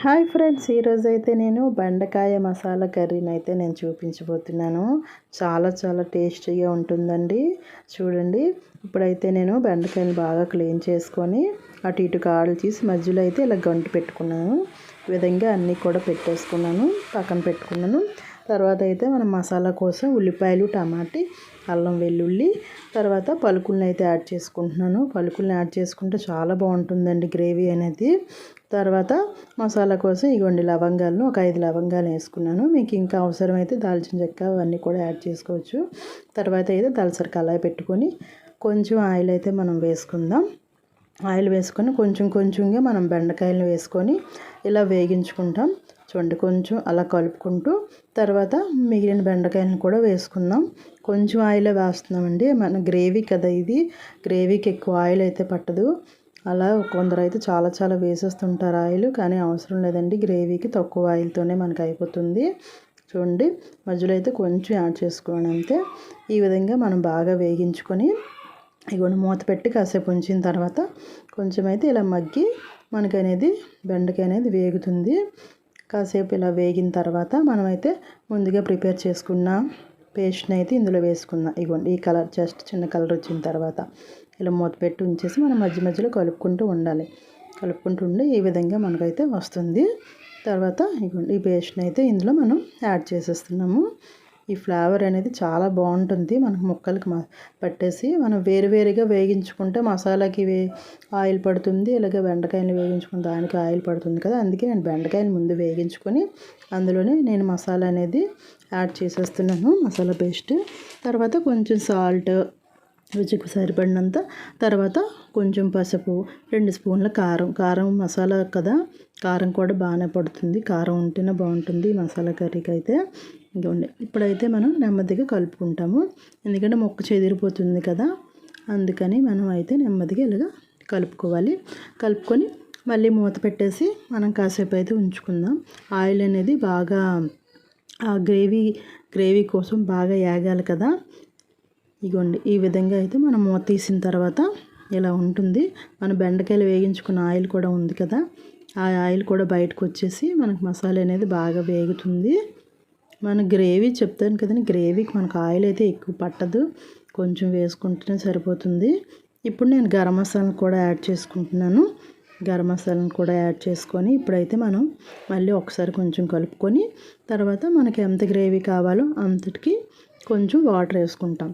Hi friends ఈరోజు అయితే నేను బెండకాయ మసాలా కర్రీని అయితే నేను చూపించబోతున్నాను. చాలా చాలా టేస్టీగా ఉంటుందండి. చూడండి ఇప్పుడైతే నేను బెండకాయలు బాగా క్లీన్ చేసుకొని అటు ఇటు కాడలు తీసి మధ్యలో అయితే ఇలా గంటు పెట్టుకున్నాను. ఈ విధంగా అన్నీ కూడా పెట్టేసుకున్నాను పక్కన పెట్టుకున్నాను. తర్వాత అయితే మనం మసాలా కోసం ఉల్లిపాయలు టమాటీ అల్లం వెల్లుల్లి తర్వాత పలుకులను అయితే యాడ్ చేసుకుంటున్నాను. పలుకులను యాడ్ చేసుకుంటే చాలా బాగుంటుందండి గ్రేవీ అనేది. తర్వాత మసాలా కోసం ఇగోండి లవంగాలను ఒక ఐదు లవంగాలు వేసుకున్నాను. మీకు ఇంకా అవసరమైతే దాల్చిన చెక్క అవన్నీ కూడా యాడ్ చేసుకోవచ్చు. తర్వాత అయితే దలసరి కళాయి పెట్టుకొని కొంచెం ఆయిల్ అయితే మనం వేసుకుందాం. ఆయిల్ వేసుకొని కొంచెం కొంచెంగా మనం బెండకాయలు వేసుకొని ఇలా వేగించుకుంటాం. చూడండి కొంచెం అలా కలుపుకుంటూ తర్వాత మిగిలిన బెండకాయలను కూడా వేసుకుందాం. కొంచెం ఆయిల్ వేస్తున్నామండి. మన గ్రేవీ కదా ఇది. గ్రేవీకి ఎక్కువ ఆయిల్ అయితే పట్టదు. అలా కొందరు అయితే చాలా చాలా వేసేస్తుంటారు ఆయిల్ కానీ అవసరం లేదండి. గ్రేవీకి తక్కువ ఆయిల్తోనే మనకు అయిపోతుంది. చూడండి మధ్యలో అయితే కొంచెం యాడ్ చేసుకోండి అంతే. ఈ విధంగా మనం బాగా వేగించుకొని ఇగోండి మూత పెట్టి కాసేపు ఉంచిన తర్వాత కొంచెం అయితే ఇలా మగ్గి మనకనేది బెండకాయ అనేది వేగుతుంది. కాసేపు ఇలా వేగిన తర్వాత మనమైతే ముందుగా ప్రిపేర్ చేసుకున్న పేస్ట్ని అయితే ఇందులో వేసుకుందాం. ఇగోండి ఈ కలర్ జస్ట్ చిన్న కలర్ వచ్చిన తర్వాత. ఇలా మూత పెట్టి ఉంచేసి మనం మధ్య మధ్యలో కలుపుకుంటూ ఉండాలి. కలుపుకుంటూ ఉండి ఈ విధంగా మనకైతే వస్తుంది. తర్వాత ఇవ్వండి ఈ పేస్ట్ని అయితే ఇందులో మనం యాడ్ చేసేస్తున్నాము. ఈ ఫ్లేవర్ అనేది చాలా బాగుంటుంది. మనకు ముక్కలకి పట్టేసి మనం వేరువేరుగా వేగించుకుంటే మసాలాకి వే ఆయిల్ పడుతుంది. ఇలాగే బెండకాయలు వేగించుకుని దానికి ఆయిల్ పడుతుంది కదా. అందుకే నేను బెండకాయలు ముందు వేగించుకొని అందులోనే నేను మసాలా అనేది యాడ్ చేసేస్తున్నాను మసాలా పేస్ట్. తర్వాత కొంచెం సాల్ట్ రుచికి సరిపడినంత తర్వాత కొంచెం పసుపు రెండు స్పూన్ల కారం. కారం మసాలా కదా కారం కూడా బాగానే పడుతుంది. కారం ఉంటేనే బాగుంటుంది మసాలా కర్రీకి అయితే ఇంకోండి ఇప్పుడైతే మనం నెమ్మదిగా కలుపుకుంటాము. ఎందుకంటే మొక్క చెదిరిపోతుంది కదా అందుకని మనం అయితే నెమ్మదిగా ఇలాగ కలుపుకోవాలి. కలుపుకొని మళ్ళీ మూత పెట్టేసి మనం కాసేపు అయితే ఉంచుకుందాం. ఆయిల్ అనేది బాగా ఆ గ్రేవీ గ్రేవీ కోసం బాగా యాగాలి కదా. ఇగోండి ఈ విధంగా అయితే మనం మూత తీసిన తర్వాత ఇలా ఉంటుంది. మన బెండకాయలు వేగించుకున్న ఆయిల్ కూడా ఉంది కదా ఆ ఆయిల్ కూడా బయటకు వచ్చేసి మనకు మసాలా అనేది బాగా వేగుతుంది. మన గ్రేవీ చెప్తాను కదండి గ్రేవీకి మనకు ఆయిల్ అయితే ఎక్కువ పట్టదు. కొంచెం వేసుకుంటేనే సరిపోతుంది. ఇప్పుడు నేను గరం మసాలాను కూడా యాడ్ చేసుకుంటున్నాను. గరం మసాలాను కూడా యాడ్ చేసుకొని ఇప్పుడైతే మనం మళ్ళీ ఒకసారి కొంచెం కలుపుకొని తర్వాత మనకి ఎంత గ్రేవీ కావాలో అంతటికి కొంచెం వాటర్ వేసుకుంటాం.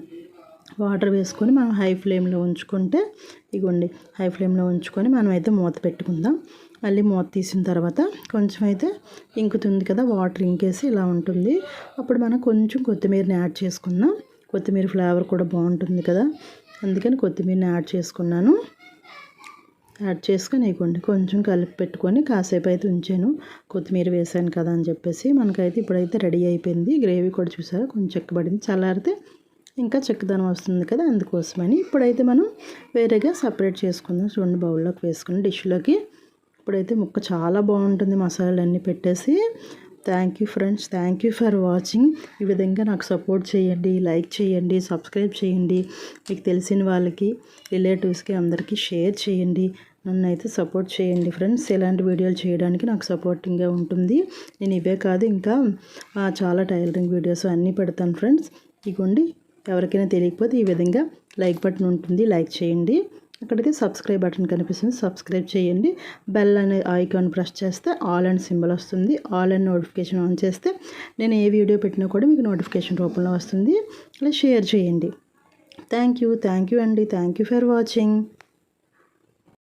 వాటర్ వేసుకొని మనం హై ఫ్లేమ్లో ఉంచుకుంటే ఇగోండి హై ఫ్లేమ్లో ఉంచుకొని మనం అయితే మూత పెట్టుకుందాం. మళ్ళీ మూత తీసిన తర్వాత కొంచెం అయితే ఇంకుతుంది కదా వాటర్ ఇంకేసి ఇలా ఉంటుంది. అప్పుడు మనం కొంచెం కొత్తిమీరని యాడ్ చేసుకుందాం. కొత్తిమీర ఫ్లేవర్ కూడా బాగుంటుంది కదా అందుకని కొత్తిమీరని యాడ్ చేసుకున్నాను. యాడ్ చేసుకొని ఇవ్వండి కొంచెం కలిపి పెట్టుకొని కాసేపు అయితే ఉంచాను. కొత్తిమీర వేసాను కదా అని చెప్పేసి మనకైతే ఇప్పుడైతే రెడీ అయిపోయింది. గ్రేవీ కూడా చూసారా కొంచెం చెక్కబడింది చల్లారితే ఇంకా చక్కదనం వస్తుంది కదా అందుకోసమని ఇప్పుడైతే మనం వేరేగా సపరేట్ చేసుకుందాం. చూడండి బౌల్లోకి వేసుకుని డిష్లోకి. ఇప్పుడైతే ముక్క చాలా బాగుంటుంది మసాలాలన్నీ పెట్టేసి. Thank you friends thank you for watching ఈ విధంగా నాకు సపోర్ట్ చేయండి లైక్ చేయండి సబ్స్క్రైబ్ చేయండి. మీకు తెలిసిన వాళ్ళకి రిలేటివ్స్కి అందరికీ షేర్ చేయండి. నన్ను అయితే సపోర్ట్ చేయండి ఫ్రెండ్స్ ఇలాంటి వీడియోలు చేయడానికి నాకు సపోర్టింగ్గా ఉంటుంది. నేను ఇవే కాదు ఇంకా చాలా టైలరింగ్ వీడియోస్ అన్నీ పెడతాను ఫ్రెండ్స్ ఇగోండి ఎవరికైనా తెలియకపోతే ఈ విధంగా లైక్ బటన్ ఉంటుంది లైక్ చేయండి. అక్కడైతే సబ్స్క్రైబ్ బటన్ కనిపిస్తుంది సబ్స్క్రైబ్ చేయండి. బెల్ అనే ఐకాన్ ప్రెస్ చేస్తే ఆల్ అండ్ సింబల్ వస్తుంది. ఆల్ అండ్ నోటిఫికేషన్ ఆన్ చేస్తే నేను ఏ వీడియో పెట్టినా కూడా మీకు నోటిఫికేషన్ రూపంలో వస్తుంది. అలా షేర్ చేయండి. థ్యాంక్ యూ థ్యాంక్ యూ అండి. Thank you for watching.